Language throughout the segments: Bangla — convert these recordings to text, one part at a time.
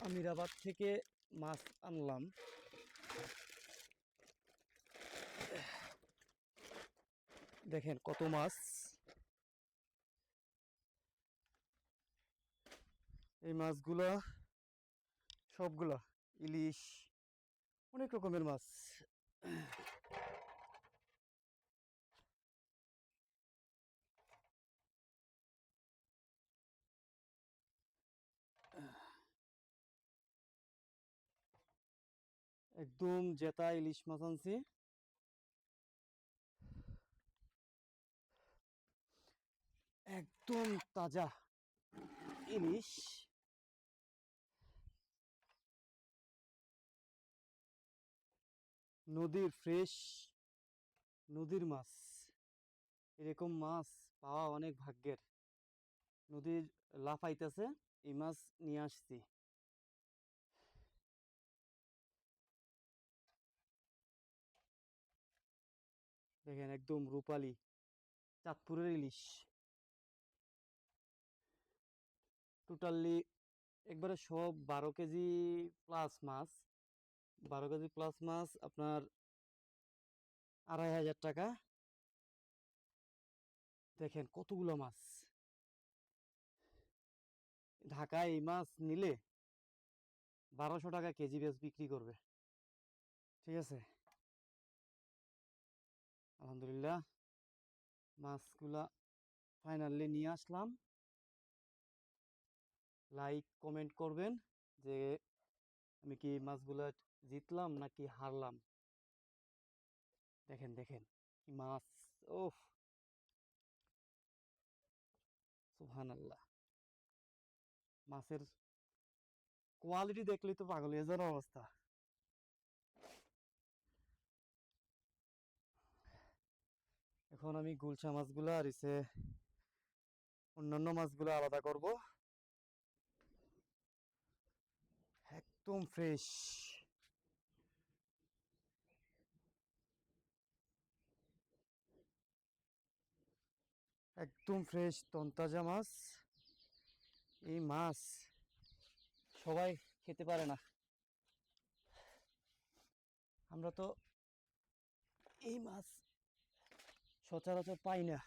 আমিরাবাদ থেকে মাছ আনলাম। দেখেন কত মাছ। এই মাছগুলা সবগুলা ইলিশ অনেক রকমের মাছ। একদম জেতা ইলিশ মাছ আনছি। একদম তাজা ইলিশ। নদীর ফ্রেশ, নদীর মাছ। এরকম মাছ পাওয়া অনেক ভাগ্যের। নদীর লাফাইতেছে এই মাছ নিয়ে আসছি। দেখেন একদম রূপালি চাঁদপুরের ইলিশ। টোটালি একবারে সব বারো কেজি প্লাস মাছ। বারো কেজি প্লাস মাছ আপনার আড়াই হাজার টাকা। দেখেন কতগুলো মাছ। ঢাকায় এই মাছ নিলে বারোশো টাকা কেজি বেশ বিক্রি করবে। ঠিক আছে? আলহামদুলিল্লাহ। মাছগুলা ফাইনালি নিয়ে আসলাম। লাইক কমেন্ট করবেন যে আমি কি মাছগুলা জিতলাম নাকি হারলাম? দেখেন দেখেন কি মাছ ওফ সুবহান আল্লাহ মাছের কোয়ালিটি দেখলেই তো পাগল যাওয়ার অবস্থা। এখন আমি গুলশা মাছগুলো আর ইসে অন্যান্য মাছগুলো আলাদা করব। একদম ফ্রেশ একদম ফ্রেশ তন্তাজা মাছ। এই মাছ সবাই খেতে পারে না। আমরা তো এই মাছ সচরাচর পাই না।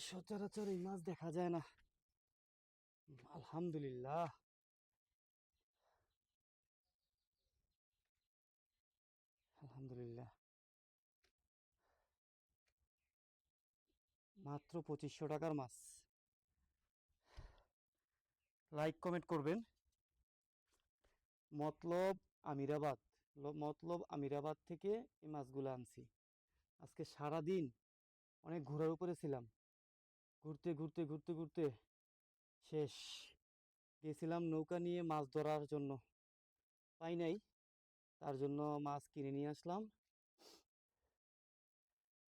সচরাচর এই মাছ দেখা যায় না। আলহামদুলিল্লাহ। আলহামদুলিল্লাহ। মাত্র পঁচিশশো টাকার মাছ। লাইক কমেন্ট করবেন। মতলব আমিরাবাদ। মতলব আমিরাবাদ থেকে এই মাছগুলো আনছি। আজকে সারা দিন অনেক ঘোরার উপরে ছিলাম। ঘুরতে ঘুরতে ঘুরতে ঘুরতে শেষ। গেছিলাম নৌকা নিয়ে মাছ ধরার জন্য। পাই নাই। তার জন্য মাছ কিনে নিয়ে আসলাম।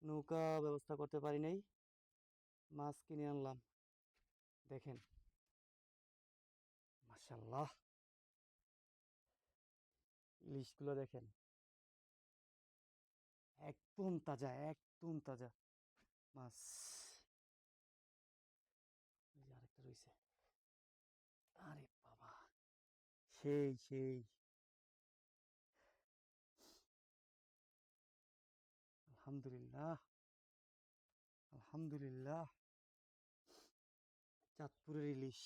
নৌকা ব্যবস্থা করতে পারি নাই। মাছ কিনে আনলাম। দেখেন। মাশাল্লাহ ইলিশগুলো দেখেন। একদম তাজা একদম তাজা। মাছ আরেকটা রয়েছে আরে বাবা। সেই সেই। আলহামদুলিল্লাহ। আলহামদুলিল্লাহ। চাঁদপুরের ইলিশ।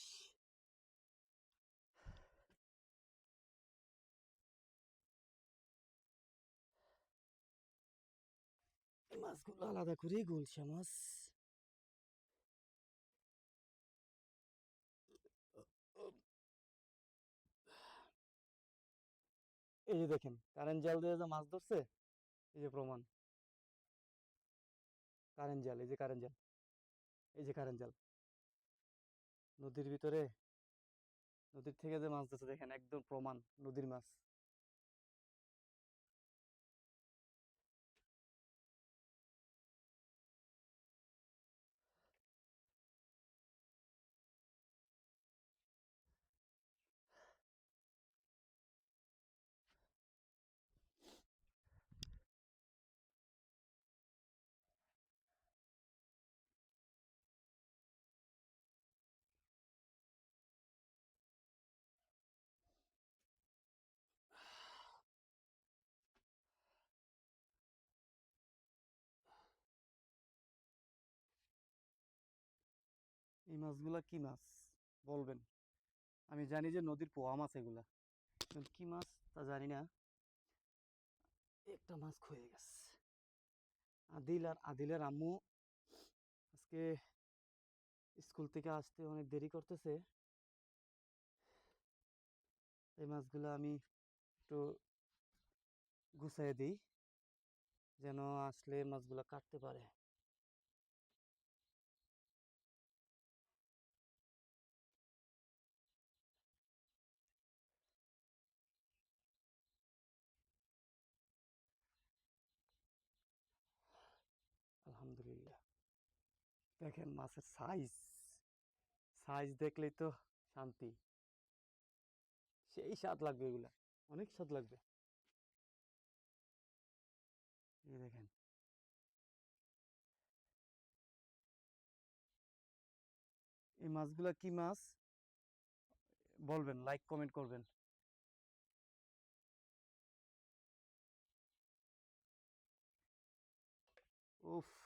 মাছগুলো আলাদা করে গুলশা মাছ। এই যে দেখেন, কারেন্ট জাল দিয়ে যে মাছ ধরছে, এই যে প্রমাণ। কারেন্ট জাল, এই যে কারেন্ট জাল, এই যে কারেন্ট জাল। নদীর ভিতরে, নদীর থেকে যে মাছ ধরছে, দেখেন, একদম প্রমাণ, নদীর মাছ। এই মাছগুলা কি মাছ? বলবেন। আমি জানি যে নদীর পোয়া মাছ এগুলা। কি মাছ তা জানি না। একটা মাছ খয়ে গেছে। আদিল আর আদিলের আম্মু আজকে স্কুল থেকে আসতে অনেক দেরি করতেছে। এই মাছগুলো আমি একটু গুছিয়ে দিই। যেন আসলে মাছগুলো কাটতে পারে। আলহামদুলিল্লাহ দেখেন মাছের সাইজ সাইজ দেখলেই তো শান্তি। সেই স্বাদ লাগবে এগুলা, অনেক স্বাদ লাগবে। এই দেখেন। এই মাছগুলা কি মাছ? বলবেন লাইক কমেন্ট করবেন। উফ